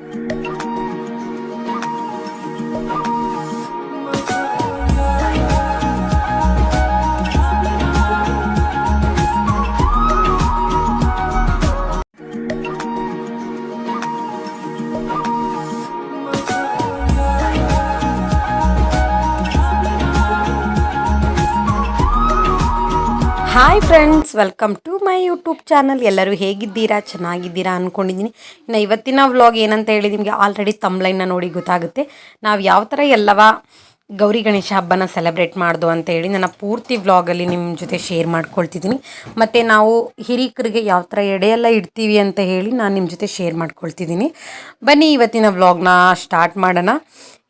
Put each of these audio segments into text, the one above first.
Thank you. Hi friends welcome to my YouTube channel ಎಲ್ಲರೂ ಹೇಗಿದ್ದೀರಾ? ಚೆನ್ನಾಗಿದ್ದೀರಾ ಅಂದ್ಕೊಂಡಿದ್ದೀನಿ ಇನ್ನು ಇವತ್ತಿನ ವ್ಲಾಗ್ ಏನಂತ ಹೇಳಿ ನಿಮಗೆ ಆಲ್ರೆಡಿ ತಮ್ಲೈನ್ನ ನೋಡಿ ಗೊತ್ತಾಗುತ್ತೆ. ನಾವು ಯಾವ ಥರ ಎಲ್ಲವ ಗೌರಿ ಗಣೇಶ ಹಬ್ಬನ ಸೆಲೆಬ್ರೇಟ್ ಮಾಡ್ದು ಅಂತ ಹೇಳಿ ನನ್ನ ಪೂರ್ತಿ ವ್ಲಾಗಲ್ಲಿ ನಿಮ್ಮ ಜೊತೆ ಶೇರ್ ಮಾಡ್ಕೊಳ್ತಿದ್ದೀನಿ. ಮತ್ತು ನಾವು ಹಿರಿಕರಿಗೆ ಯಾವ ಥರ ಎಡೆಯೆಲ್ಲ ಇಡ್ತೀವಿ ಅಂತ ಹೇಳಿ ನಾನು ನಿಮ್ಮ ಜೊತೆ ಶೇರ್ ಮಾಡ್ಕೊಳ್ತಿದ್ದೀನಿ. ಬನ್ನಿ ಇವತ್ತಿನ ವ್ಲಾಗ್ನ ಸ್ಟಾರ್ಟ್ ಮಾಡೋಣ.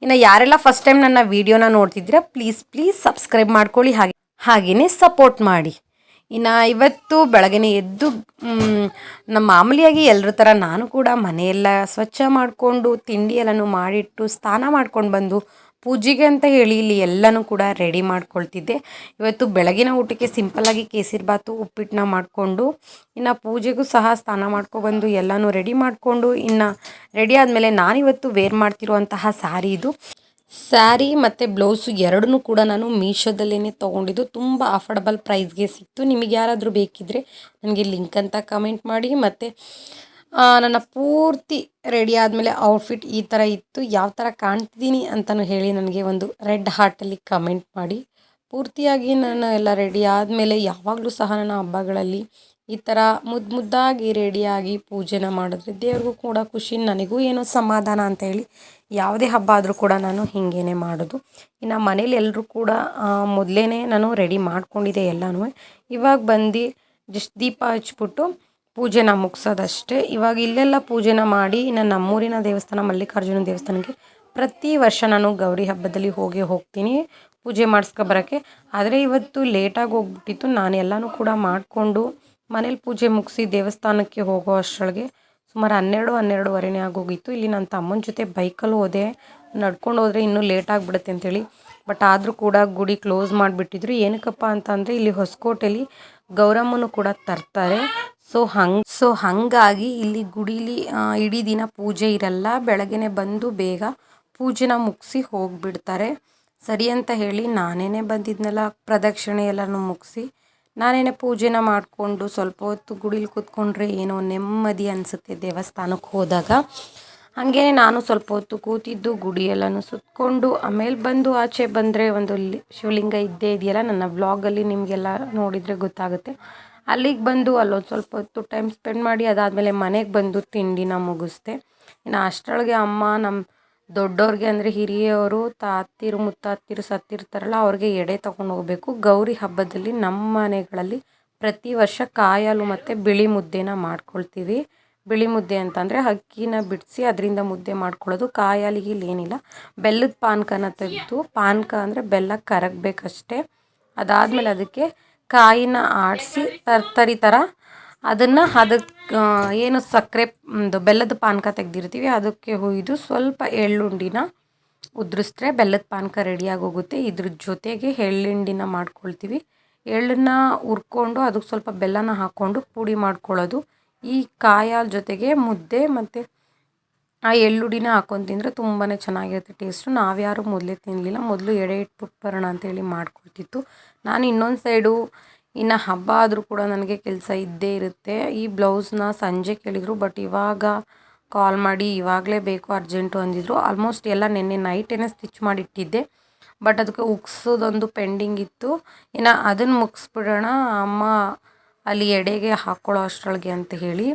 ಇನ್ನು ಯಾರೆಲ್ಲ ಫಸ್ಟ್ ಟೈಮ್ ನನ್ನ ವೀಡಿಯೋನ ನೋಡ್ತಿದ್ದೀರಾ ಪ್ಲೀಸ್ ಪ್ಲೀಸ್ ಸಬ್ಸ್ಕ್ರೈಬ್ ಮಾಡ್ಕೊಳ್ಳಿ. ಹಾಗೆ ಹಾಗೆಯೇ ಸಪೋರ್ಟ್ ಮಾಡಿ. ಇನ್ನು ಇವತ್ತು ಬೆಳಗ್ಗೆ ಎದ್ದು ನಮ್ಮ ಮಾಮೂಲಿಯಾಗಿ ಎಲ್ಲರ ಥರ ನಾನು ಕೂಡ ಮನೆಯೆಲ್ಲ ಸ್ವಚ್ಛ ಮಾಡಿಕೊಂಡು ತಿಂಡಿ ಎಲ್ಲನೂ ಮಾಡಿಟ್ಟು ಸ್ನಾನ ಮಾಡ್ಕೊಂಡು ಬಂದು ಪೂಜೆಗೆ ಅಂತ ಹೇಳಿ ಇಲ್ಲಿ ಎಲ್ಲನೂ ಕೂಡ ರೆಡಿ ಮಾಡ್ಕೊಳ್ತಿದ್ದೆ. ಇವತ್ತು ಬೆಳಗಿನ ಊಟಕ್ಕೆ ಸಿಂಪಲ್ಲಾಗಿ ಕೇಸರಿಬಾತು ಉಪ್ಪಿಟ್ಟನ್ನ ಮಾಡಿಕೊಂಡು, ಇನ್ನು ಪೂಜೆಗೂ ಸಹ ಸ್ನಾನ ಮಾಡ್ಕೊಬಂದು ಎಲ್ಲನೂ ರೆಡಿ ಮಾಡಿಕೊಂಡು, ಇನ್ನು ರೆಡಿ ಆದಮೇಲೆ ನಾನಿವತ್ತು ವೇರ್ ಮಾಡ್ತಿರುವಂತಹ ಸ್ಯಾರಿ ಇದು. ಸ್ಯಾರಿ ಮತ್ತು ಬ್ಲೌಸು ಎರಡನ್ನೂ ಕೂಡ ನಾನು ಮೀಶೋದಲ್ಲೇ ತೊಗೊಂಡಿದ್ದು. ತುಂಬ ಅಫರ್ಡಬಲ್ ಪ್ರೈಸ್ಗೆ ಸಿಕ್ತು. ನಿಮಗೆ ಯಾರಾದರೂ ಬೇಕಿದ್ದರೆ ನನಗೆ ಲಿಂಕ್ ಅಂತ ಕಮೆಂಟ್ ಮಾಡಿ. ಮತ್ತು ನನ್ನ ಪೂರ್ತಿ ರೆಡಿ ಆದಮೇಲೆ ಔಟ್ಫಿಟ್ ಈ ಥರ ಇತ್ತು. ಯಾವ ಥರ ಕಾಣ್ತಿದ್ದೀನಿ ಅಂತಲೂ ಹೇಳಿ ನನಗೆ ಒಂದು ರೆಡ್ ಹಾರ್ಟಲ್ಲಿ ಕಮೆಂಟ್ ಮಾಡಿ. ಪೂರ್ತಿಯಾಗಿ ನಾನು ಎಲ್ಲ ರೆಡಿ ಆದಮೇಲೆ ಯಾವಾಗಲೂ ಸಹ ನನ್ನ ಹಬ್ಬಗಳಲ್ಲಿ ಈ ಥರ ಮುದ್ದು ಮುದ್ದಾಗಿ ರೆಡಿಯಾಗಿ ಪೂಜೆನ ಮಾಡಿದ್ರೆ ದೇವ್ರಿಗೂ ಕೂಡ ಖುಷಿ, ನನಗೂ ಏನೋ ಸಮಾಧಾನ ಅಂತ ಹೇಳಿ ಯಾವುದೇ ಹಬ್ಬ ಆದರೂ ಕೂಡ ನಾನು ಹೀಗೇನೆ ಮಾಡೋದು. ಇನ್ನು ಮನೇಲಿ ಎಲ್ಲರೂ ಕೂಡ ಮೊದಲೇ ನಾನು ರೆಡಿ ಮಾಡಿಕೊಂಡಿದ್ದೆ ಎಲ್ಲನೂ ಇವಾಗ ಬಂದು ಜಸ್ಟ್ ದೀಪ ಹಚ್ಬಿಟ್ಟು ಪೂಜೆನ ಮುಗಿಸೋದಷ್ಟೇ. ಇವಾಗ ಇಲ್ಲೆಲ್ಲ ಪೂಜೆನ ಮಾಡಿ ಇನ್ನು ನಮ್ಮೂರಿನ ದೇವಸ್ಥಾನ, ಮಲ್ಲಿಕಾರ್ಜುನ ದೇವಸ್ಥಾನಕ್ಕೆ ಪ್ರತಿ ವರ್ಷ ನಾನು ಗೌರಿ ಹಬ್ಬದಲ್ಲಿ ಹೋಗಿ ಹೋಗ್ತೀನಿ, ಪೂಜೆ ಮಾಡಿಸ್ಕೊಬರೋಕ್ಕೆ ಆದರೆ ಇವತ್ತು ಲೇಟಾಗಿ ಹೋಗ್ಬಿಟ್ಟಿತ್ತು ನಾನು ಎಲ್ಲನೂ ಕೂಡ ಮಾಡಿಕೊಂಡು ಮನೇಲಿ ಪೂಜೆ ಮುಗಿಸಿ ದೇವಸ್ಥಾನಕ್ಕೆ ಹೋಗೋ ಅಷ್ಟರೊಳಗೆ ಸುಮಾರು ಹನ್ನೆರಡು, ಹನ್ನೆರಡುವರೆನೇ ಆಗೋಗಿತ್ತು. ಇಲ್ಲಿ ನನ್ನ ತಮ್ಮನ ಜೊತೆ ಬೈಕಲ್ಲಿ ಹೋದೆ. ನಡ್ಕೊಂಡು ಹೋದರೆ ಇನ್ನೂ ಲೇಟ್ ಆಗಿಬಿಡುತ್ತೆ ಅಂತೇಳಿ. ಬಟ್ ಆದರೂ ಕೂಡ ಗುಡಿ ಕ್ಲೋಸ್ ಮಾಡಿಬಿಟ್ಟಿದ್ರು. ಏನಕ್ಕಪ್ಪ ಅಂತಂದರೆ ಇಲ್ಲಿ ಹೊಸಕೋಟೆಲಿ ಗೌರಮ್ಮನು ಕೂಡ ತರ್ತಾರೆ. ಸೊ ಹಂಗೆ, ಸೊ ಹಾಗಾಗಿ ಇಲ್ಲಿ ಗುಡೀಲಿ ಇಡೀ ದಿನ ಪೂಜೆ ಇರಲ್ಲ. ಬೆಳಗ್ಗೆನೆ ಬಂದು ಬೇಗ ಪೂಜೆನ ಮುಗಿಸಿ ಹೋಗಿಬಿಡ್ತಾರೆ. ಸರಿ ಅಂತ ಹೇಳಿ ನಾನೇನೆ ಬಂದಿದ್ನಲ್ಲ, ಪ್ರದಕ್ಷಿಣೆ ಎಲ್ಲನೂ ಮುಗಿಸಿ ನಾನೇನೆ ಪೂಜೆನ ಮಾಡಿಕೊಂಡು ಸ್ವಲ್ಪ ಹೊತ್ತು ಗುಡಿಲಿ ಕೂತ್ಕೊಂಡ್ರೆ ಏನೋ ನೆಮ್ಮದಿ ಅನಿಸುತ್ತೆ ದೇವಸ್ಥಾನಕ್ಕೆ ಹೋದಾಗ. ಹಾಗೇ ನಾನು ಸ್ವಲ್ಪ ಹೊತ್ತು ಕೂತಿದ್ದು, ಗುಡಿ ಎಲ್ಲನೂ ಸುತ್ತಕೊಂಡು ಆಮೇಲೆ ಬಂದು ಆಚೆ ಬಂದರೆ ಒಂದು ಶಿವಲಿಂಗ ಇದ್ದೇ ಇದೆಯಲ್ಲ, ನನ್ನ ವ್ಲಾಗಲ್ಲಿ ನಿಮಗೆಲ್ಲ ನೋಡಿದರೆ ಗೊತ್ತಾಗುತ್ತೆ. ಅಲ್ಲಿಗೆ ಬಂದು ಅಲ್ಲೊಂದು ಸ್ವಲ್ಪ ಹೊತ್ತು ಟೈಮ್ ಸ್ಪೆಂಡ್ ಮಾಡಿ ಅದಾದಮೇಲೆ ಮನೆಗೆ ಬಂದು ತಿಂಡಿನ ಮುಗಿಸ್ದೆ. ಇನ್ನು ಅಷ್ಟರೊಳಗೆ ಅಮ್ಮ ನಮ್ಮ ದೊಡ್ಡವ್ರಿಗೆ ಅಂದರೆ ಹಿರಿಯವರು, ತಾತಿರು, ಮುತ್ತಾತಿರು, ಸತ್ತಿರ್ತಾರಲ್ಲ, ಅವ್ರಿಗೆ ಎಡೆ ತಗೊಂಡು ಹೋಗಬೇಕು. ಗೌರಿ ಹಬ್ಬದಲ್ಲಿ ನಮ್ಮ ಮನೆಗಳಲ್ಲಿ ಪ್ರತಿ ವರ್ಷ ಕಾಯಾಲು ಮತ್ತು ಬಿಳಿ ಮುದ್ದೆನ ಮಾಡ್ಕೊಳ್ತೀವಿ. ಬಿಳಿ ಮುದ್ದೆ ಅಂತಂದರೆ ಅಕ್ಕಿನ ಬಿಡಿಸಿ ಅದರಿಂದ ಮುದ್ದೆ ಮಾಡ್ಕೊಳ್ಳೋದು. ಕಾಯಾಲಿಗೆ ಏನಿಲ್ಲ. ಬೆಲ್ಲದ ಪಾನಕನ ತೆಗೆದು, ಪಾನಕ ಅಂದರೆ ಬೆಲ್ಲ ಕರಗಬೇಕಷ್ಟೇ. ಅದಾದಮೇಲೆ ಅದಕ್ಕೆ ಕಾಯಿನ ಆಡಿಸಿ, ತರ್ತರಿ ಥರ ಅದನ್ನು ಅದಕ್ಕೆ ಏನು ಸಕ್ಕರೆ ಬೆಲ್ಲದ ಪಾನಕ ತೆಗೆದಿರ್ತೀವಿ, ಅದಕ್ಕೆ ಹುಯ್ದು ಸ್ವಲ್ಪ ಎಳ್ಳುಂಡಿನ ಉದುರಿಸಿದ್ರೆ ಬೆಲ್ಲದ ಪಾನಕ ರೆಡಿಯಾಗಿ ಹೋಗುತ್ತೆ. ಇದ್ರ ಜೊತೆಗೆ ಎಳ್ಳುಂಡಿನ ಮಾಡ್ಕೊಳ್ತೀವಿ. ಎಳ್ಳನ್ನ ಹುರ್ಕೊಂಡು ಅದಕ್ಕೆ ಸ್ವಲ್ಪ ಬೆಲ್ಲನ ಹಾಕ್ಕೊಂಡು ಪುಡಿ ಮಾಡ್ಕೊಳ್ಳೋದು. ಈ ಕಾಯಾಲ ಜೊತೆಗೆ ಮುದ್ದೆ ಮತ್ತು ಆ ಎಳ್ಳುಡಿನ ಹಾಕೊಂಡು ತಿಂದರೆ ತುಂಬಾ ಚೆನ್ನಾಗಿರುತ್ತೆ ಟೇಸ್ಟು ನಾವ್ಯಾರು ಮೊದಲೇ ತಿನ್ನಲಿಲ್ಲ ಮೊದಲು ಎಡೆ ಇಟ್ಬಿಟ್ಟು ಬರೋಣ ಅಂತೇಳಿ ಮಾಡ್ಕೊಳ್ತಿತ್ತು. ನಾನು ಇನ್ನೊಂದು ಸೈಡು ಇನ್ನು ಹಬ್ಬ ಆದರೂ ಕೂಡ ನನಗೆ ಕೆಲಸ ಇದ್ದೇ ಇರುತ್ತೆ. ಈ ಬ್ಲೌಸ್ನ ಸಂಜೆ ಕೇಳಿದರು ಬಟ್ ಇವಾಗ ಕಾಲ್ ಮಾಡಿ ಇವಾಗಲೇ ಬೇಕು ಅರ್ಜೆಂಟು ಅಂದಿದ್ರು. ಆಲ್ಮೋಸ್ಟ್ ಎಲ್ಲ ನಿನ್ನೆ ನೈಟೇನೆ ಸ್ಟಿಚ್ ಮಾಡಿಟ್ಟಿದ್ದೆ. ಬಟ್ ಅದಕ್ಕೆ ಉಗ್ಸೋದೊಂದು ಪೆಂಡಿಂಗ್ ಇತ್ತು. ಇನ್ನು ಅದನ್ನು ಮುಗಿಸ್ಬಿಡೋಣ, ಅಮ್ಮ ಅಲ್ಲಿ ಎಡೆಗೆ ಹಾಕ್ಕೊಳ್ಳೋ ಅಷ್ಟರೊಳಗೆ ಅಂತ ಹೇಳಿ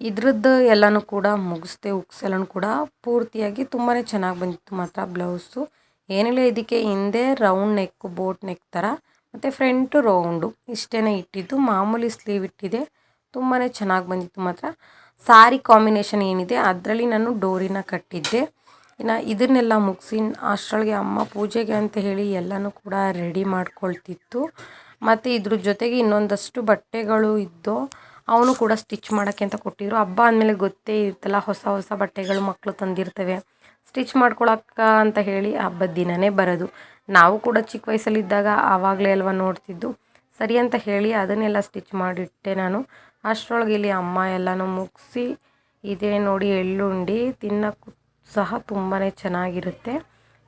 ಇದ್ರದ್ದು ಎಲ್ಲನೂ ಕೂಡ ಮುಗಿಸ್ದೆ ಉಕ್ಸ್ ಎಲ್ಲನೂ ಕೂಡ. ಪೂರ್ತಿಯಾಗಿ ತುಂಬಾ ಚೆನ್ನಾಗಿ ಬಂದಿತ್ತು ಮಾತ್ರ ಬ್ಲೌಸು ಏನಿಲ್ಲ, ಇದಕ್ಕೆ ಹಿಂದೆ ರೌಂಡ್ ನೆಕ್ಕು ಬೋಟ್ ನೆಕ್ ಥರ ಮತ್ತು ಫ್ರಂಟು ರೌಂಡು ಇಷ್ಟೇ ಇಟ್ಟಿದ್ದು. ಮಾಮೂಲಿ ಸ್ಲೀವ್ ಇಟ್ಟಿದೆ. ತುಂಬಾ ಚೆನ್ನಾಗಿ ಬಂದಿತ್ತು ಮಾತ್ರ. ಸಾರಿ ಕಾಂಬಿನೇಷನ್ ಏನಿದೆ, ಅದರಲ್ಲಿ ನಾನು ಡೋರಿನ ಕಟ್ಟಿದ್ದೆ. ಇನ್ನು ಇದನ್ನೆಲ್ಲ ಮುಗಿಸಿ ಅಷ್ಟರೊಳಗೆ ಅಮ್ಮ ಪೂಜೆಗೆ ಅಂತ ಹೇಳಿ ಎಲ್ಲನೂ ಕೂಡ ರೆಡಿ ಮಾಡ್ಕೊಳ್ತಿತ್ತು. ಮತ್ತು ಇದ್ರ ಜೊತೆಗೆ ಇನ್ನೊಂದಷ್ಟು ಬಟ್ಟೆಗಳು ಇದ್ದು, ಅವನು ಕೂಡ ಸ್ಟಿಚ್ ಮಾಡೋಕ್ಕೆ ಅಂತ ಕೊಟ್ಟಿದ್ರು. ಹಬ್ಬ ಅಂದಮೇಲೆ ಗೊತ್ತೇ ಇರ್ತಲ್ಲ ಹೊಸ ಹೊಸ ಬಟ್ಟೆಗಳು ಮಕ್ಕಳು ತಂದಿರ್ತವೆ. ಸ್ಟಿಚ್ ಮಾಡ್ಕೊಳಕ್ಕ ಅಂತ ಹೇಳಿ ಹಬ್ಬದ ದಿನವೇ ಬರೋದು. ನಾವು ಕೂಡ ಚಿಕ್ಕ ವಯಸ್ಸಲ್ಲಿದ್ದಾಗ ಆವಾಗಲೇ ಅಲ್ವಾ ನೋಡ್ತಿದ್ದು. ಸರಿ ಅಂತ ಹೇಳಿ ಅದನ್ನೆಲ್ಲ ಸ್ಟಿಚ್ ಮಾಡಿಟ್ಟೆ ನಾನು. ಅಷ್ಟರೊಳಗೆ ಇಲ್ಲಿ ಅಮ್ಮ ಎಲ್ಲನೂ ಮುಗಿಸಿ, ಇದೇ ನೋಡಿ ಎಳ್ಳುಂಡಿ ತಿನ್ನೋಕ್ಕೂ ಸಹ ತುಂಬಾ ಚೆನ್ನಾಗಿರುತ್ತೆ.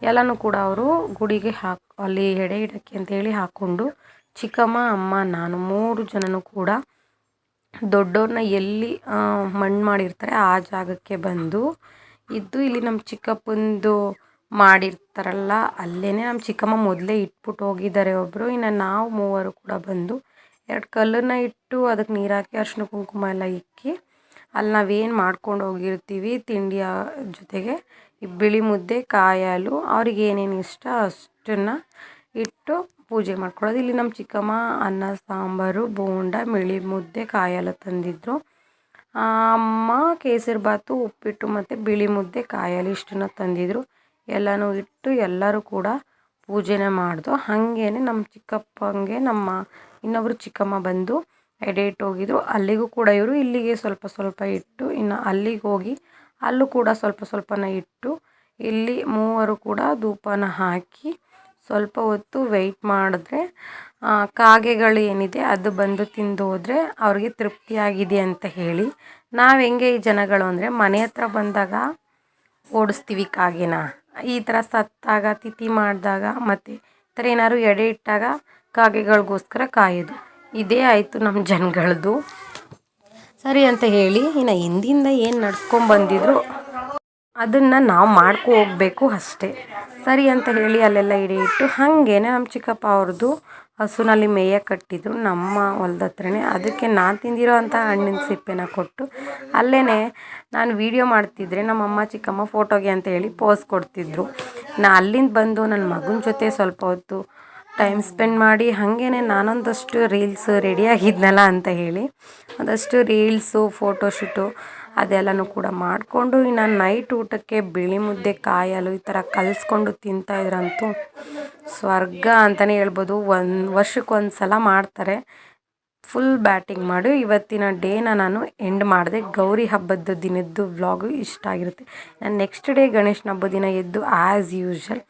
ಎಲ್ಲನೂ ಕೂಡ ಅವರು ಗುಡಿಗೆ ಹಾಕಿ, ಅಲ್ಲಿ ಎಡೆ ಇಡೋಕ್ಕೆ ಅಂತೇಳಿ ಹಾಕ್ಕೊಂಡು ಚಿಕ್ಕಮ್ಮ, ಅಮ್ಮ, ನಾನು ಮೂರು ಜನನೂ ಕೂಡ ದೊಡ್ಡವ್ರನ್ನ ಎಲ್ಲಿ ಮಣ್ಣು ಮಾಡಿರ್ತಾರೆ ಆ ಜಾಗಕ್ಕೆ ಬಂದು, ಇದ್ದು ಇಲ್ಲಿ ನಮ್ಮ ಚಿಕ್ಕಪ್ಪಂದು ಮಾಡಿರ್ತಾರಲ್ಲ ಅಲ್ಲೇ ನಮ್ಮ ಚಿಕ್ಕಮ್ಮ ಮೊದಲೇ ಇಟ್ಬಿಟ್ಟು ಹೋಗಿದ್ದಾರೆ ಒಬ್ಬರು ಇನ್ನು ನಾವು ಮೂವರು ಕೂಡ ಬಂದು ಎರಡು ಕಲ್ಲನ್ನು ಇಟ್ಟು ಅದಕ್ಕೆ ನೀರು ಹಾಕಿ ಅರಿಶಿನ ಕುಂಕುಮ ಎಲ್ಲ ಇಕ್ಕಿ, ಅಲ್ಲಿ ನಾವೇನು ಮಾಡ್ಕೊಂಡು ಹೋಗಿರ್ತೀವಿ, ತಿಂಡಿಯ ಜೊತೆಗೆ ಬಿಳಿ ಮುದ್ದೆ ಕಾಯಿ ಹಾಲು ಅವ್ರಿಗೆ ಏನೇನು ಇಷ್ಟ ಅಷ್ಟನ್ನು ಇಟ್ಟು ಪೂಜೆ ಮಾಡ್ಕೊಳ್ಳೋದು. ಇಲ್ಲಿ ನಮ್ಮ ಚಿಕ್ಕಮ್ಮ ಅನ್ನ, ಸಾಂಬಾರು, ಬೋಂಡ ಮಿಳಿ ಮುದ್ದೆ ಕಾಯಿ ತಂದಿದ್ದರು ಅಮ್ಮ ಕೇಸರಿ ಬಾತು, ಉಪ್ಪಿಟ್ಟು ಮತ್ತು ಬಿಳಿ ಮುದ್ದೆ ಕಾಯಿ ಹಾಲು ಇಷ್ಟನ್ನು ತಂದಿದ್ದರು ಎಲ್ಲನೂ ಇಟ್ಟು ಎಲ್ಲರೂ ಕೂಡ ಪೂಜೆನ ಮಾಡಿದೋ ಹಾಗೇನೆ ನಮ್ಮ ಚಿಕ್ಕಪ್ಪಂಗೆ ನಮ್ಮ ಇನ್ನೊಬ್ಬರು ಚಿಕ್ಕಮ್ಮ ಬಂದು ಎಡೇಟ್ ಹೋಗಿದ್ರು. ಅಲ್ಲಿಗೂ ಕೂಡ ಇವರು ಇಲ್ಲಿಗೆ ಸ್ವಲ್ಪ ಸ್ವಲ್ಪ ಇಟ್ಟು, ಇನ್ನು ಅಲ್ಲಿಗೆ ಹೋಗಿ ಅಲ್ಲೂ ಕೂಡ ಸ್ವಲ್ಪ ಸ್ವಲ್ಪನ ಇಟ್ಟು, ಇಲ್ಲಿ ಮೂವರು ಕೂಡ ಧೂಪನ ಹಾಕಿ ಸ್ವಲ್ಪ ಹೊತ್ತು ವೆಯ್ಟ್ ಮಾಡಿದ್ರೆ ಕಾಗೆಗಳು ಏನಿದೆ ಅದು ಬಂದು ತಿಂದು ಹೋದರೆ ಅವ್ರಿಗೆ ತೃಪ್ತಿಯಾಗಿದೆ ಅಂತ ಹೇಳಿ. ನಾವು ಹೆಂಗೆ ಈ ಜನಗಳು ಅಂದರೆ ಮನೆ ಹತ್ರ ಬಂದಾಗ ಓಡಿಸ್ತೀವಿ ಕಾಗೆನ. ಈ ಥರ ಸತ್ತಾಗ, ತಿಥಿ ಮಾಡಿದಾಗ ಮತ್ತು ಈ ಥರ ಏನಾದ್ರು ಎಡೆ ಇಟ್ಟಾಗ ಕಾಗೆಗಳಿಗೋಸ್ಕರ ಕಾಯೋದು. ಇದೇ ಆಯಿತು ನಮ್ಮ ಜನಗಳದ್ದು ಸರಿ ಅಂತ ಹೇಳಿ, ಇನ್ನು ಹಿಂದಿಂದ ಏನು ನಡ್ಸ್ಕೊಂಬಂದಿದ್ರು ಅದನ್ನು ನಾವು ಮಾಡ್ಕೊ ಹೋಗಬೇಕು ಅಷ್ಟೇ. ಸರಿ ಅಂತ ಹೇಳಿ ಅಲ್ಲೆಲ್ಲ ಇಡೆ ಇಟ್ಟು ಹಾಗೇನೆ ನಮ್ಮ ಚಿಕ್ಕಪ್ಪ ಅವ್ರದ್ದು ಹಸುನಲ್ಲಿ ಮೇಯಕ್ಕೆ ಕಟ್ಟಿದ್ರು ನಮ್ಮ ಹೊಲ್ದ ಹತ್ರನೇ. ಅದಕ್ಕೆ ನಾನು ತಿಂದಿರೋ ಅಂಥ ಹಣ್ಣಿನ ಸಿಪ್ಪೆನ ಕೊಟ್ಟು ಅಲ್ಲೇ ನಾನು ವೀಡಿಯೋ ಮಾಡ್ತಿದ್ರೆ ನಮ್ಮ ಅಮ್ಮ ಚಿಕ್ಕಮ್ಮ ಫೋಟೋಗೆ ಅಂತ ಹೇಳಿ ಪೋಸ್ ಕೊಡ್ತಿದ್ರು. ನಾ ಅಲ್ಲಿಂದ ಬಂದು ನನ್ನ ಮಗನ ಜೊತೆ ಸ್ವಲ್ಪ ಹೊತ್ತು ಟೈಮ್ ಸ್ಪೆಂಡ್ ಮಾಡಿ ಹಾಗೇ ನಾನೊಂದಷ್ಟು ರೀಲ್ಸ್ ರೆಡಿಯಾಗಿದ್ನಲ್ಲ ಅಂತ ಹೇಳಿ, ಒಂದಷ್ಟು ರೀಲ್ಸು ಫೋಟೋಶೂಟು ಅದೆಲ್ಲನೂ ಕೂಡ ಮಾಡಿಕೊಂಡು ಇನ್ನು ನೈಟ್ ಊಟಕ್ಕೆ ಬಿಳಿ ಮುದ್ದೆ ಕಾಯಲು ಈ ಥರ ಕಲಿಸ್ಕೊಂಡು ತಿಂತಾಯಿದ್ರಂತೂ ಸ್ವರ್ಗ ಅಂತಲೇ ಹೇಳ್ಬೋದು. ಒಂದು ವರ್ಷಕ್ಕೆ ಒಂದು ಸಲ ಮಾಡ್ತಾರೆ. ಫುಲ್ ಬ್ಯಾಟಿಂಗ್ ಮಾಡಿ. ಇವತ್ತಿನ ಡೇನ ನಾನು ಎಂಡ್ ಮಾಡಿದೆ. ಗೌರಿ ಹಬ್ಬದ ದಿನದ್ದು ವ್ಲಾಗು ಇಷ್ಟ ಆಗಿರುತ್ತೆ. ನಾನು ನೆಕ್ಸ್ಟ್ ಡೇ ಗಣೇಶನ ಹಬ್ಬದ ದಿನ ಎದ್ದು ಆ್ಯಸ್ ಯೂಶ್ವಲ್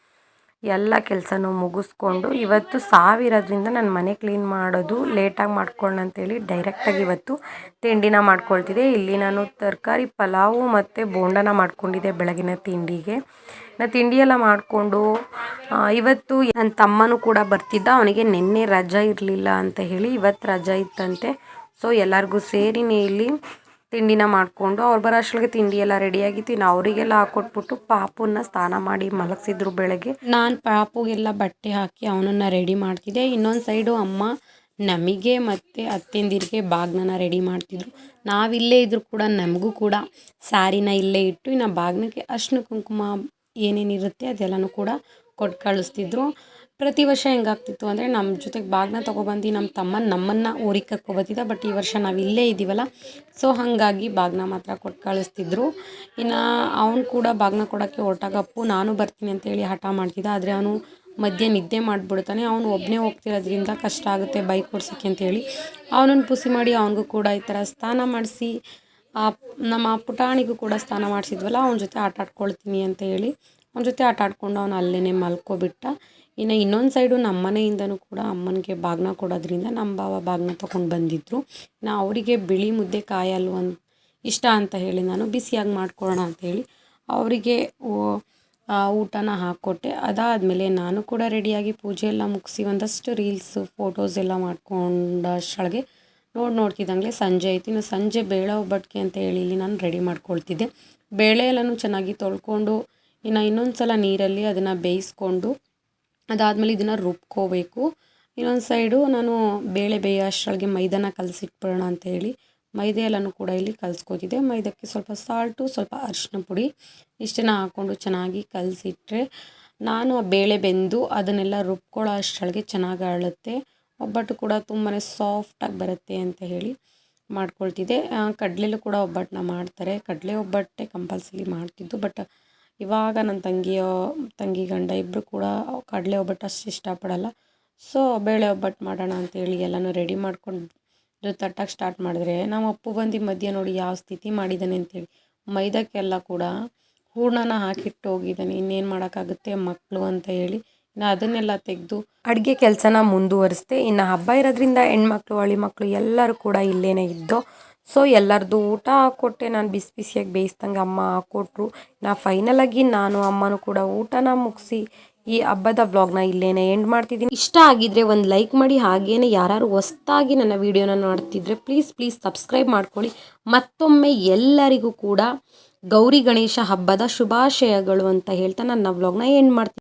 ಎಲ್ಲ ಕೆಲಸನೂ ಮುಗಿಸ್ಕೊಂಡು ಇವತ್ತು ಸಾವಿರದ್ರಿಂದ ನಾನು ಮನೆ ಕ್ಲೀನ್ ಮಾಡೋದು ಲೇಟಾಗಿ ಮಾಡ್ಕೊಳ್ಳೋಣ ಅಂತೇಳಿ ಡೈರೆಕ್ಟಾಗಿ ಇವತ್ತು ತಿಂಡಿನ ಮಾಡ್ಕೊಳ್ತಿದ್ದೆ ಇಲ್ಲಿ ನಾನು ತರಕಾರಿ, ಪಲಾವು ಮತ್ತು ಬೋಂಡನ ಮಾಡ್ಕೊಂಡಿದ್ದೆ ಬೆಳಗಿನ ತಿಂಡಿಗೆ. ನಾನು ತಿಂಡಿ ಎಲ್ಲ ಮಾಡಿಕೊಂಡು ಇವತ್ತು ನನ್ನ ತಮ್ಮನೂ ಕೂಡ ಬರ್ತಿದ್ದ. ಅವನಿಗೆ ನಿನ್ನೆ ರಜಾ ಇರಲಿಲ್ಲ ಅಂತ ಹೇಳಿ ಇವತ್ತು ರಜಾ ಇತ್ತಂತೆ. ಸೊ ಎಲ್ಲರಿಗೂ ಸೇರಿನೇ ಇಲ್ಲಿ. ತಿಂಡಿನ ಮಾಡಿಕೊಂಡು ಅವ್ರು ಬರೋ ಅಷ್ಟೊಳಗೆ ತಿಂಡಿ ಎಲ್ಲ ರೆಡಿಯಾಗಿತ್ತು ಇನ್ನು ಅವರಿಗೆಲ್ಲ ಹಾಕೊಟ್ಬಿಟ್ಟು ಪಾಪುನ ಸ್ನಾನ ಮಾಡಿ ಮಲಗಿಸಿದ್ರು ಬೆಳಗ್ಗೆ. ನಾನು ಪಾಪುಗೆಲ್ಲ ಬಟ್ಟೆ ಹಾಕಿ ಅವನನ್ನು ರೆಡಿ ಮಾಡ್ತಿದ್ದೆ. ಇನ್ನೊಂದು ಸೈಡು ಅಮ್ಮ ನಮಗೆ ಮತ್ತು ಅತ್ತೆಂದಿರಿಗೆ ಬಾಗ್ನನ ರೆಡಿ ಮಾಡ್ತಿದ್ರು. ನಾವಿಲ್ಲೇ ಇದ್ದರೂ ಕೂಡ, ನಮಗೂ ಕೂಡ ಸ್ಯಾರಿನ ಇಲ್ಲೇ ಇಟ್ಟು ಇನ್ನು ಬಾಗ್ನಕ್ಕೆ ಅರ್ಶಿನ ಕುಂಕುಮ ಏನೇನಿರುತ್ತೆ ಅದೆಲ್ಲನೂ ಕೂಡ ಕೊಟ್ಟು ಕಳಿಸ್ತಿದ್ರು. ಪ್ರತಿ ವರ್ಷ ಹೆಂಗಾಗ್ತಿತ್ತು ಅಂದರೆ ನಮ್ಮ ಜೊತೆಗೆ ಬಾಗ್ನ ತೊಗೊಬಂದು ನಮ್ಮ ತಮ್ಮ ನಮ್ಮನ್ನು ಊರಿಗೆ ಕರ್ಕೊಬತ್ತಿದ್ದ ಬಟ್ ಈ ವರ್ಷ ನಾವು ಇಲ್ಲೇ ಇದ್ದೀವಲ್ಲ ಸೊ ಹಾಗಾಗಿ ಬಾಗ್ನ ಮಾತ್ರ ಕೊಟ್ಟು ಕಳಿಸ್ತಿದ್ರು. ಇನ್ನು ಅವನು ಕೂಡ ಬಾಗ್ನ ಕೊಡೋಕ್ಕೆ ಹೊರಟಾಗಪ್ಪು ನಾನು ಬರ್ತೀನಿ ಅಂತೇಳಿ ಹಠ ಮಾಡ್ತಿದ್ದ. ಆದರೆ ಅವನು ಮಧ್ಯೆ ನಿದ್ದೆ ಮಾಡಿಬಿಡ್ತಾನೆ. ಅವನು ಒಬ್ಬನೇ ಹೋಗ್ತಿರೋದ್ರಿಂದ ಕಷ್ಟ ಆಗುತ್ತೆ ಬೈಕ್ ಕೊಡ್ಸೋಕ್ಕೆ ಅಂತೇಳಿ. ಅವನನ್ನು ಪುಸಿ ಮಾಡಿ ಅವನಿಗೂ ಕೂಡ ಈ ಥರ ಸ್ನಾನ ಮಾಡಿಸಿ ನಮ್ಮ ಪುಟಾಣಿಗೂ ಕೂಡ ಸ್ನಾನ ಮಾಡಿಸಿದ್ವಲ್ಲ, ಅವನ ಜೊತೆ ಆಟ ಆಡ್ಕೊಳ್ತೀನಿ ಅಂತ ಹೇಳಿ, ಅವನ ಜೊತೆ ಆಟ ಆಡ್ಕೊಂಡು ಅವನು ಅಲ್ಲೇ ಮಲ್ಕೊಬಿಟ್ಟ. ಇನ್ನು ಇನ್ನೊಂದು ಸೈಡು ನಮ್ಮ ಮನೆಯಿಂದನೂ ಕೂಡ ಅಮ್ಮನಿಗೆ ಬಾಗ್ನ ಕೊಡೋದ್ರಿಂದ ನಮ್ಮ ಬಾವ ಬಾಗ್ನ ತೊಗೊಂಡು ಬಂದಿದ್ದರು ನಾ ಅವರಿಗೆ ಬಿಳಿ ಮುದ್ದೆ ಕಾಯಿ ಹಾಲು ಇಷ್ಟ ಅಂತ ಹೇಳಿ ನಾನು ಬಿಸಿಯಾಗಿ ಮಾಡ್ಕೊಳ್ಳೋಣ ಅಂತೇಳಿ ಅವರಿಗೆ ಊಟನ ಹಾಕ್ಕೊಟ್ಟೆ ಅದಾದಮೇಲೆ ನಾನು ಕೂಡ ರೆಡಿಯಾಗಿ ಪೂಜೆ ಎಲ್ಲ ಮುಗಿಸಿ ಒಂದಷ್ಟು ರೀಲ್ಸು, ಫೋಟೋಸ್ ಎಲ್ಲ ಮಾಡ್ಕೊಂಡಷ್ಟೊಳಗೆ ನೋಡಿ ನೋಡ್ತಿದ್ದಂಗೆ ಸಂಜೆ ಆಯ್ತು. ಇನ್ನು ಸಂಜೆ ಬೇಳೆ ಒಬ್ಬಟ್ಟಿಗೆ ಅಂತ ಹೇಳಿ ಇಲ್ಲಿ ನಾನು ರೆಡಿ ಮಾಡ್ಕೊಳ್ತಿದ್ದೆ. ಬೇಳೆ ಎಲ್ಲನೂ ಚೆನ್ನಾಗಿ ತೊಳ್ಕೊಂಡು ಇನ್ನು ಇನ್ನೊಂದು ಸಲ ನೀರಲ್ಲಿ ಅದನ್ನು ಬೇಯಿಸ್ಕೊಂಡು ಅದಾದಮೇಲೆ ಇದನ್ನು ರುಬ್ಕೋಬೇಕು. ಇನ್ನೊಂದು ಸೈಡು ನಾನು ಬೇಳೆ ಬೇಯೋ ಅಷ್ಟರೊಳಗೆ ಮೈದಾನ ಕಲಸಿಟ್ಬಿಡೋಣ ಅಂತ ಹೇಳಿ ಮೈದೆ ಕೂಡ ಇಲ್ಲಿ ಕಲಿಸ್ಕೋತಿದ್ದೆ. ಮೈದಕ್ಕೆ ಸ್ವಲ್ಪ ಸಾಲ್ಟು, ಸ್ವಲ್ಪ ಅರಿಶಿನ ಪುಡಿ ಇಷ್ಟನ್ನು ಹಾಕ್ಕೊಂಡು ಚೆನ್ನಾಗಿ ಕಲಸಿಟ್ರೆ ನಾನು ಆ ಬೇಳೆ ಬೆಂದು ಅದನ್ನೆಲ್ಲ ರುಬ್ಕೊಳ್ಳೋ ಅಷ್ಟರೊಳಗೆ ಚೆನ್ನಾಗಿ ಅಳುತ್ತೆ ಒಬ್ಬಟ್ಟು ಕೂಡ ತುಂಬಾ ಸಾಫ್ಟಾಗಿ ಬರುತ್ತೆ ಅಂತ ಹೇಳಿ ಮಾಡ್ಕೊಳ್ತಿದ್ದೆ. ಕಡಲೆಲ್ಲೂ ಕೂಡ ಒಬ್ಬಟ್ಟನ್ನ ಮಾಡ್ತಾರೆ. ಕಡಲೆ ಒಬ್ಬಟ್ಟೆ ಕಂಪಲ್ಸರಿ ಮಾಡ್ತಿದ್ದು, ಬಟ್ ಇವಾಗ ನನ್ನ ತಂಗಿಯ, ತಂಗಿ ಗಂಡ ಇಬ್ಬರು ಕೂಡ ಕಡಲೆ ಒಬ್ಬಟ್ಟು ಅಷ್ಟು ಇಷ್ಟಪಡಲ್ಲ. ಸೊ ಬೇಳೆ ಒಬ್ಬಟ್ಟು ಮಾಡೋಣ ಅಂತೇಳಿ ಎಲ್ಲನೂ ರೆಡಿ ಮಾಡ್ಕೊಂಡು ತಟ್ಟಕ್ಕೆ ಸ್ಟಾರ್ಟ್ ಮಾಡಿದ್ರೆ ನಮ್ಮ ಅಪ್ಪು ಬಂದು ಮಧ್ಯ ನೋಡಿ ಯಾವ ಸ್ಥಿತಿ ಮಾಡಿದ್ದಾನೆ ಅಂತೇಳಿ. ಮೈದಕ್ಕೆಲ್ಲ ಕೂಡ ಹೂರ್ಣನ ಹಾಕಿಟ್ಟು ಹೋಗಿದ್ದಾನೆ ಇನ್ನೇನು ಮಾಡೋಕ್ಕಾಗುತ್ತೆ ಮಕ್ಕಳು ಅಂತ ಹೇಳಿ. ಇನ್ನು ಅದನ್ನೆಲ್ಲ ತೆಗೆದು ಅಡುಗೆ ಕೆಲಸನ ಮುಂದುವರಿಸ್ದೆ. ಇನ್ನು ಹಬ್ಬ ಇರೋದ್ರಿಂದ ಹೆಣ್ಮಕ್ಳು ಹಳಿ ಮಕ್ಕಳು ಎಲ್ಲರೂ ಕೂಡ ಇಲ್ಲೇನೇ ಇದ್ದು ಸೊ ಎಲ್ಲರದು ಊಟ ಹಾಕ್ಕೊಟ್ಟೆ. ನಾನು ಬಿಸಿ ಬಿಸಿಯಾಗಿ ಬೇಯಿಸ್ದಂಗೆ ಅಮ್ಮ ಹಾಕ್ಕೊಟ್ರು. ನಾ ಫೈನಲಾಗಿ ನಾನು ಅಮ್ಮನೂ ಕೂಡ ಊಟನ ಮುಗಿಸಿ ಈ ಹಬ್ಬದ ವ್ಲಾಗ್ನ ಇಲ್ಲೇನೆ ಎಂಡ್ ಮಾಡ್ತಿದ್ದೀನಿ. ಇಷ್ಟ ಆಗಿದ್ರೆ ಒಂದು ಲೈಕ್ ಮಾಡಿ. ಹಾಗೇನೆ ಯಾರು ಹೊಸ್ತಾಗಿ ನನ್ನ ವಿಡಿಯೋನ ನೋಡ್ತಿದ್ರೆ ಪ್ಲೀಸ್ ಪ್ಲೀಸ್ ಸಬ್ಸ್ಕ್ರೈಬ್ ಮಾಡ್ಕೊಳ್ಳಿ. ಮತ್ತೊಮ್ಮೆ ಎಲ್ಲರಿಗೂ ಕೂಡ ಗೌರಿ ಗಣೇಶ ಹಬ್ಬದ ಶುಭಾಶಯಗಳು ಅಂತ ಹೇಳ್ತಾ ನನ್ನ ವ್ಲಾಗ್ನ ಎಂಡ್ ಮಾಡ್ತೀನಿ.